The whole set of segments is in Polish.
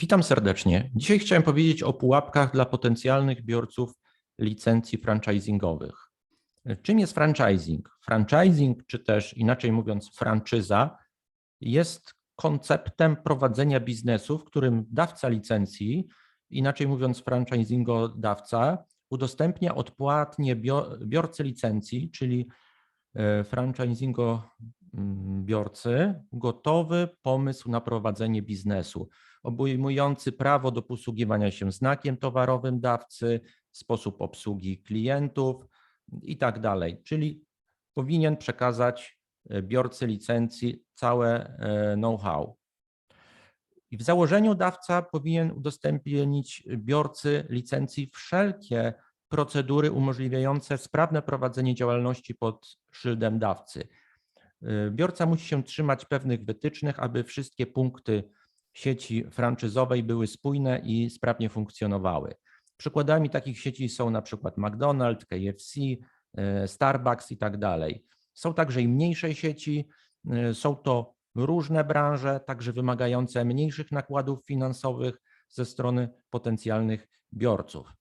Witam serdecznie. Dzisiaj chciałem powiedzieć o pułapkach dla potencjalnych biorców licencji franchisingowych. Czym jest franchising? Franchising, czy też inaczej mówiąc, franczyza, jest konceptem prowadzenia biznesu, w którym dawca licencji, inaczej mówiąc, franchisingodawca, udostępnia odpłatnie biorcy licencji, czyli e, franchisingobiorcy, gotowy pomysł na prowadzenie biznesu obejmujący prawo do posługiwania się znakiem towarowym dawcy, sposób obsługi klientów i tak dalej. Czyli powinien przekazać e, biorcy licencji całe e, know-how. I w założeniu dawca powinien udostępnić biorcy licencji wszelkie procedury umożliwiające sprawne prowadzenie działalności pod szyldem dawcy. E, biorca musi się trzymać pewnych wytycznych, aby wszystkie punkty sieci franczyzowej były spójne i sprawnie funkcjonowały. Przykładami takich sieci są na przykład McDonald's, KFC, e, Starbucks i tak dalej. Są także i mniejsze sieci, e, są to różne branże, także wymagające mniejszych nakładów finansowych ze strony potencjalnych biorców.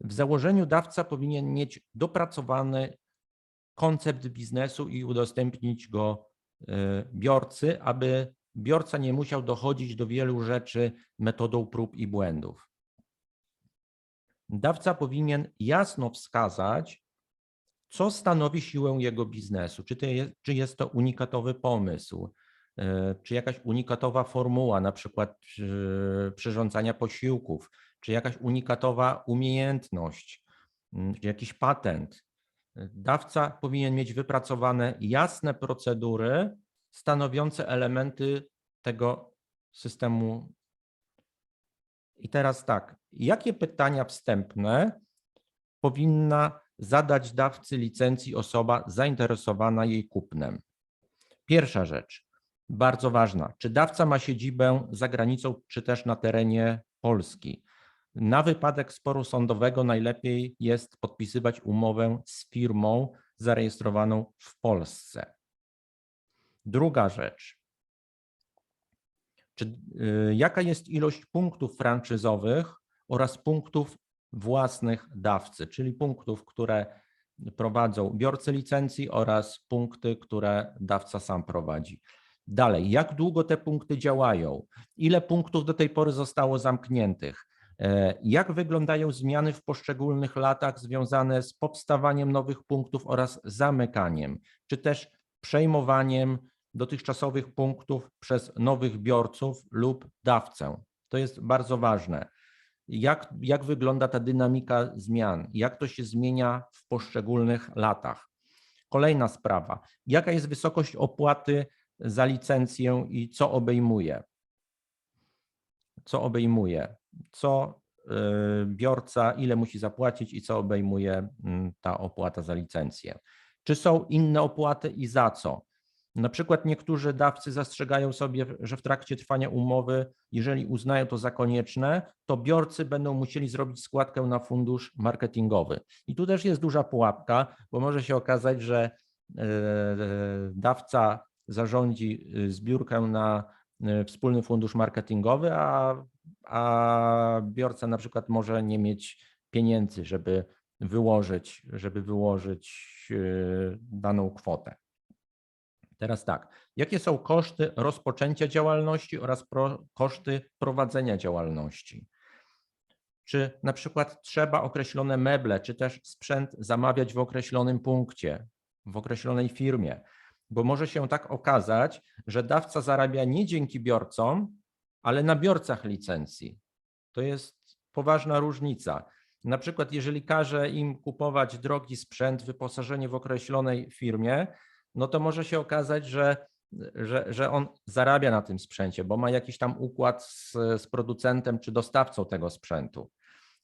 W założeniu dawca powinien mieć dopracowany koncept biznesu i udostępnić go e, biorcy, aby biorca nie musiał dochodzić do wielu rzeczy metodą prób i błędów. Dawca powinien jasno wskazać, co stanowi siłę jego biznesu. Czy, jest, czy jest to unikatowy pomysł, e, czy jakaś unikatowa formuła, na przykład przyrządzania posiłków, czy jakaś unikatowa umiejętność, czy jakiś patent. Dawca powinien mieć wypracowane jasne procedury, stanowiące elementy tego systemu. I teraz tak, jakie pytania wstępne powinna zadać dawcy licencji osoba zainteresowana jej kupnem? Pierwsza rzecz, bardzo ważna, czy dawca ma siedzibę za granicą, czy też na terenie Polski? Na wypadek sporu sądowego najlepiej jest podpisywać umowę z firmą zarejestrowaną w Polsce. Druga rzecz. Czy, y, jaka jest ilość punktów franczyzowych oraz punktów własnych dawcy, czyli punktów, które prowadzą biorcy licencji oraz punkty, które dawca sam prowadzi. Dalej, jak długo te punkty działają? Ile punktów do tej pory zostało zamkniętych? E, jak wyglądają zmiany w poszczególnych latach związane z powstawaniem nowych punktów oraz zamykaniem, czy też przejmowaniem dotychczasowych punktów przez nowych biorców lub dawcę. To jest bardzo ważne. Jak, jak wygląda ta dynamika zmian? Jak to się zmienia w poszczególnych latach? Kolejna sprawa. Jaka jest wysokość opłaty za licencję i co obejmuje? Co obejmuje? Co y, biorca, ile musi zapłacić i co obejmuje mm, ta opłata za licencję? Czy są inne opłaty i za co? Na przykład niektórzy dawcy zastrzegają sobie, że w trakcie trwania umowy, jeżeli uznają to za konieczne, to biorcy będą musieli zrobić składkę na fundusz marketingowy. I tu też jest duża pułapka, bo może się okazać, że e, dawca zarządzi e, zbiórkę na e, wspólny fundusz marketingowy, a, a biorca na przykład może nie mieć pieniędzy, żeby wyłożyć, żeby wyłożyć daną kwotę. Teraz tak, jakie są koszty rozpoczęcia działalności oraz pro, koszty prowadzenia działalności? Czy na przykład trzeba określone meble, czy też sprzęt zamawiać w określonym punkcie, w określonej firmie? Bo może się tak okazać, że dawca zarabia nie dzięki biorcom, ale na biorcach licencji. To jest poważna różnica. Na przykład, jeżeli każe im kupować drogi sprzęt, wyposażenie w określonej firmie, no to może się okazać, że, że, że on zarabia na tym sprzęcie, bo ma jakiś tam układ z, z producentem czy dostawcą tego sprzętu.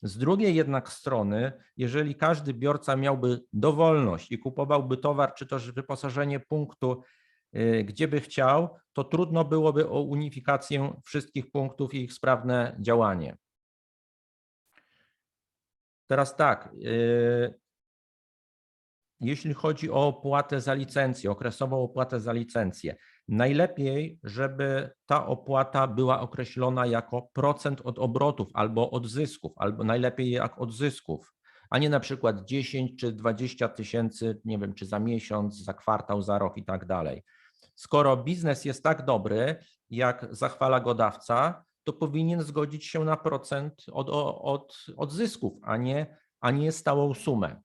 Z drugiej jednak strony, jeżeli każdy biorca miałby dowolność i kupowałby towar czy też wyposażenie punktu, y, gdzie by chciał, to trudno byłoby o unifikację wszystkich punktów i ich sprawne działanie. Teraz tak, y, jeśli chodzi o opłatę za licencję, okresową opłatę za licencję, Najlepiej, żeby ta opłata była określona jako procent od obrotów albo od zysków, albo najlepiej jak od zysków, a nie na przykład 10 czy 20 tysięcy, nie wiem, czy za miesiąc, za kwartał, za rok i tak dalej. Skoro biznes jest tak dobry, jak zachwala go dawca, to powinien zgodzić się na procent od, od, od zysków, a nie, a nie stałą sumę,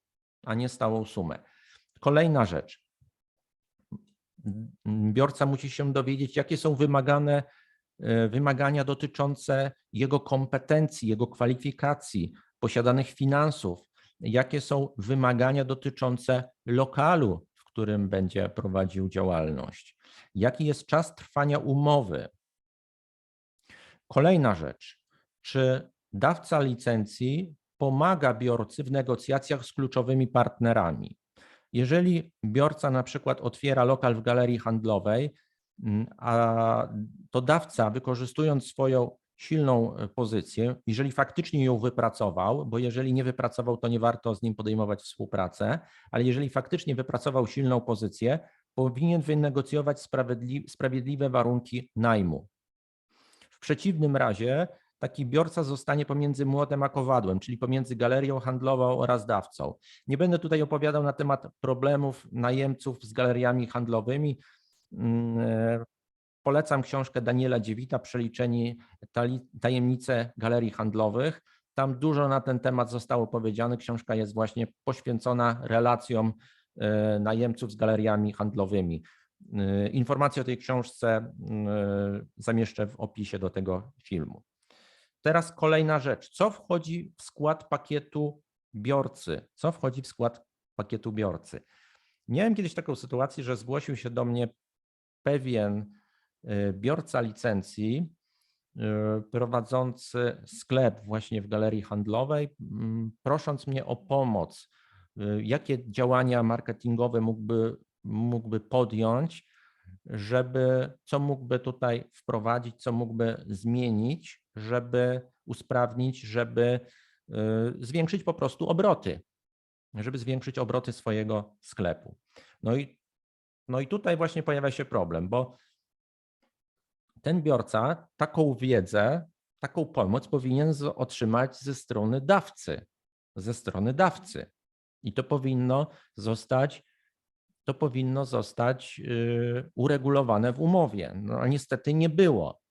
a nie stałą sumę. Kolejna rzecz. Biorca musi się dowiedzieć, jakie są wymagane e, wymagania dotyczące jego kompetencji, jego kwalifikacji, posiadanych finansów, jakie są wymagania dotyczące lokalu, w którym będzie prowadził działalność, jaki jest czas trwania umowy. Kolejna rzecz, czy dawca licencji pomaga biorcy w negocjacjach z kluczowymi partnerami. Jeżeli biorca na przykład otwiera lokal w galerii handlowej, mm, a to dawca wykorzystując swoją silną e, pozycję, jeżeli faktycznie ją wypracował, bo jeżeli nie wypracował, to nie warto z nim podejmować współpracę, ale jeżeli faktycznie wypracował silną pozycję, powinien wynegocjować sprawiedliwe warunki najmu. W przeciwnym razie taki biorca zostanie pomiędzy młotem a kowadłem, czyli pomiędzy galerią handlową oraz dawcą. Nie będę tutaj opowiadał na temat problemów najemców z galeriami handlowymi. Mm, e, polecam książkę Daniela Dziewita, Przeliczeni tajemnice galerii handlowych. Tam dużo na ten temat zostało powiedziane. Książka jest właśnie poświęcona relacjom e, najemców z galeriami handlowymi. E, informacje o tej książce zamieszczę w opisie do tego filmu. Teraz kolejna rzecz. Co wchodzi w skład pakietu biorcy? Co wchodzi w skład pakietu biorcy? Miałem kiedyś taką sytuację, że zgłosił się do mnie pewien y, biorca licencji y, prowadzący sklep właśnie w galerii handlowej, mm, prosząc mnie o pomoc, y, jakie działania marketingowe mógłby, mógłby podjąć, żeby co mógłby tutaj wprowadzić, co mógłby zmienić, żeby usprawnić, żeby y, zwiększyć po prostu obroty, żeby zwiększyć obroty swojego sklepu. No i, no i tutaj właśnie pojawia się problem, bo ten biorca taką wiedzę, taką pomoc powinien otrzymać ze strony dawcy, ze strony dawcy. I to powinno zostać to powinno zostać y, uregulowane w umowie. No a niestety nie było.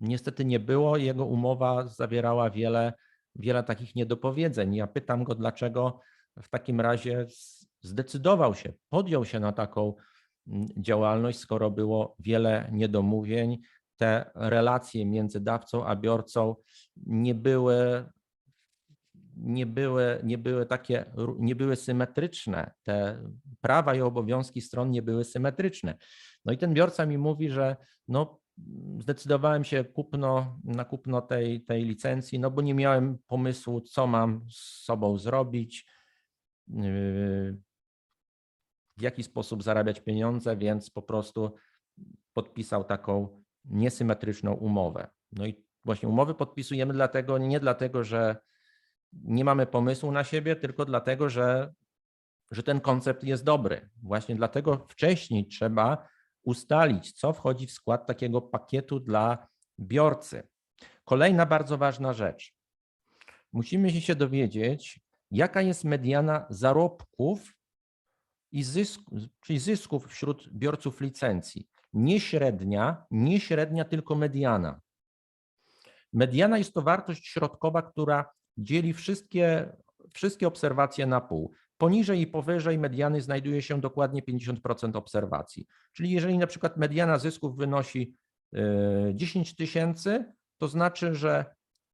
Niestety nie było. Jego umowa zawierała wiele, wiele takich niedopowiedzeń. Ja pytam go, dlaczego w takim razie zdecydował się, podjął się na taką mm, działalność, skoro było wiele niedomówień. Te relacje między dawcą a biorcą nie były nie były, nie były takie, nie były symetryczne. Te prawa i obowiązki stron nie były symetryczne. No i ten biorca mi mówi, że no, zdecydowałem się kupno, na kupno tej, tej licencji, no bo nie miałem pomysłu, co mam z sobą zrobić, yy, w jaki sposób zarabiać pieniądze, więc po prostu podpisał taką niesymetryczną umowę. No i właśnie umowy podpisujemy dlatego, nie dlatego, że nie mamy pomysłu na siebie, tylko dlatego, że, że ten koncept jest dobry. Właśnie dlatego wcześniej trzeba ustalić, co wchodzi w skład takiego pakietu dla biorcy. Kolejna bardzo ważna rzecz. Musimy się dowiedzieć, jaka jest mediana zarobków i zysku, czyli zysków wśród biorców licencji. Nie średnia, nie średnia, tylko mediana. Mediana jest to wartość środkowa, która dzieli wszystkie, wszystkie obserwacje na pół. Poniżej i powyżej mediany znajduje się dokładnie 50% obserwacji. Czyli jeżeli na przykład mediana zysków wynosi 10 e, tysięcy, to znaczy, że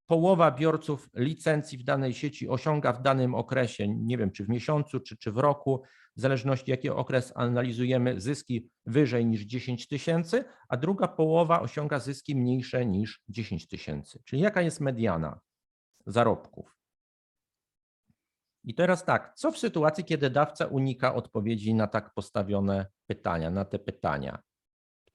połowa biorców licencji w danej sieci osiąga w danym okresie, nie wiem czy w miesiącu, czy, czy w roku, w zależności jaki okres analizujemy, zyski wyżej niż 10 tysięcy, a druga połowa osiąga zyski mniejsze niż 10 tysięcy. Czyli jaka jest mediana? Zarobków. I teraz tak, co w sytuacji, kiedy dawca unika odpowiedzi na tak postawione pytania, na te pytania?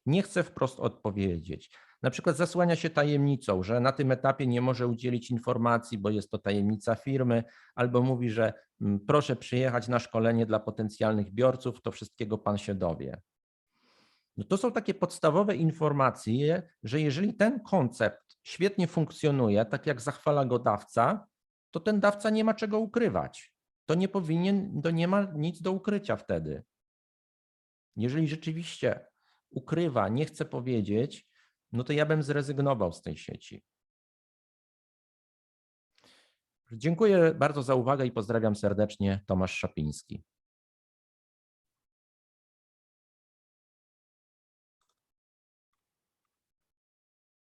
Nie chce wprost odpowiedzieć. Na przykład zasłania się tajemnicą, że na tym etapie nie może udzielić informacji, bo jest to tajemnica firmy, albo mówi, że mm, proszę przyjechać na szkolenie dla potencjalnych biorców, to wszystkiego pan się dowie. No to są takie podstawowe informacje, że jeżeli ten koncept świetnie funkcjonuje, tak jak zachwala go dawca, to ten dawca nie ma czego ukrywać. To nie powinien, to nie ma nic do ukrycia wtedy. Jeżeli rzeczywiście ukrywa, nie chce powiedzieć, no to ja bym zrezygnował z tej sieci. Dziękuję bardzo za uwagę i pozdrawiam serdecznie. Tomasz Szapiński.